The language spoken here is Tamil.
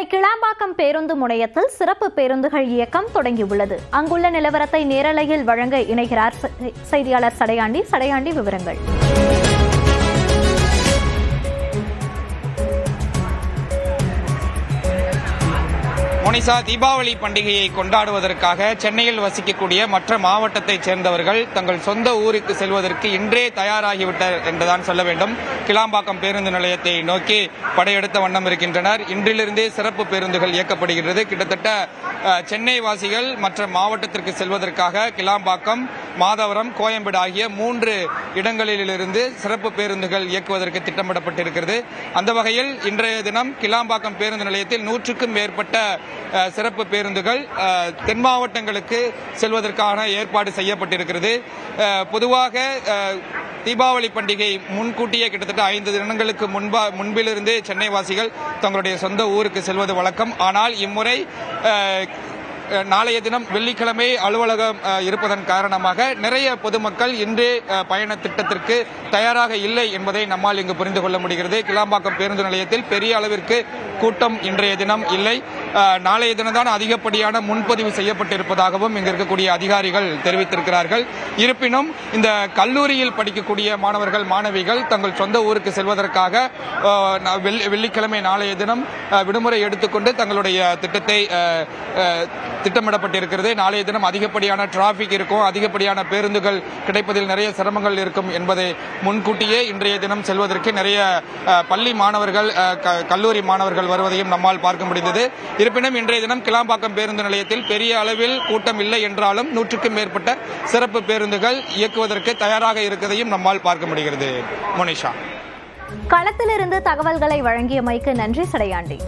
சென்னை கிளாம்பாக்கம் பேருந்து முனையத்தில் சிறப்பு பேருந்துகள் இயக்கம் தொடங்கியுள்ளது. அங்குள்ள நிலவரத்தை நேரலையில் வழங்க இணைகிறார் செய்தியாளர் சடையாண்டி. சடையாண்டி விவரங்கள். மோனிசா தீபாவளி பண்டிகையை கொண்டாடுவதற்காக சென்னையில் வசிக்கக்கூடிய மற்ற மாவட்டத்தைச் சேர்ந்தவர்கள் தங்கள் சொந்த ஊருக்கு செல்வதற்கு இன்றே தயாராகிவிட்டார் என்றுதான் சொல்ல வேண்டும். கிளாம்பாக்கம் பேருந்து நிலையத்தை நோக்கி படையெடுத்த வண்ணம் இருக்கின்றனர். இன்றிலிருந்தே சிறப்பு பேருந்துகள் இயக்கப்படுகிறது கிட்டத்தட்ட சென்னை வாசிகள் மற்ற மாவட்டத்திற்கு செல்வதற்காக கிளாம்பாக்கம் மாதவரம் கோயம்பேடு ஆகிய மூன்று இடங்களிலிருந்து சிறப்பு பேருந்துகள் இயக்குவதற்கு திட்டமிடப்பட்டிருக்கிறது. அந்த வகையில் இன்றைய தினம் கிளாம்பாக்கம் பேருந்து நிலையத்தில் நூற்றுக்கும் மேற்பட்ட சிறப்பு பேருந்துகள் தென் மாவட்டங்களுக்கு செல்வதற்கான ஏற்பாடு செய்யப்பட்டிருக்கிறது. பொதுவாக தீபாவளி பண்டிகை முன்கூட்டியே கிட்டத்தட்ட ஐந்து தினங்களுக்கு முன்பா முன்பிலிருந்தே சென்னை வாசிகள் தங்களுடைய சொந்த ஊருக்கு செல்வது வழக்கம். ஆனால் இம்முறை நாளைய தினம் வெள்ளிக்கிழமை அலுவலகம் இருப்பதன் காரணமாக நிறைய பொதுமக்கள் இன்றே பயண திட்டத்திற்கு தயாராக இல்லை என்பதை நம்மால் இங்கு புரிந்து கொள்ள முடிகிறது. கிளாம்பாக்கம் பேருந்து நிலையத்தில் பெரிய அளவிற்கு கூட்டம் இன்றைய தினம் இல்லை. நாளைய தினம்தான் அதிகப்படியான முன்பதிவு செய்யப்பட்டிருப்பதாகவும் இங்கு இருக்கக்கூடிய அதிகாரிகள் தெரிவித்திருக்கிறார்கள். இருப்பினும் இந்த கல்லூரியில் படிக்கக்கூடிய மாணவர்கள் மாணவிகள் தங்கள் சொந்த ஊருக்கு செல்வதற்காக வெள்ளி- வெள்ளிக்கிழமை நாளைய தினம் விடுமுறை எடுத்துக்கொண்டு தங்களுடைய திட்டத்தை திட்டமிடப்பட்டிருக்கிறது. நாளைய தினம் அதிகப்படியான டிராபிக் இருக்கும் அதிகப்படியான பேருந்துகள் கிடைப்பதில் நிறைய சிரமங்கள் இருக்கும் என்பதை முன்கூட்டியே இன்றைய தினம் செல்வதற்கு நிறைய பள்ளி மாணவர்கள் க- கல்லூரி மாணவர்கள் வருவதையும் நம்மால் பார்க்க முடிந்தது. இருப்பினும் இன்றைய தினம் கிளாம்பாக்கம் பேருந்து நிலையத்தில் பெரிய அளவில் கூட்டம் இல்லை என்றாலும் நூற்றுக்கும் மேற்பட்ட சிறப்பு பேருந்துகள் இயக்குவதற்கு தயாராக இருக்கிறதையும் நம்மால் பார்க்க முடிகிறது. மோனிஷா. களத்திலிருந்து தகவல்களை வழங்கியமைக்கு நன்றி சடையாண்டி.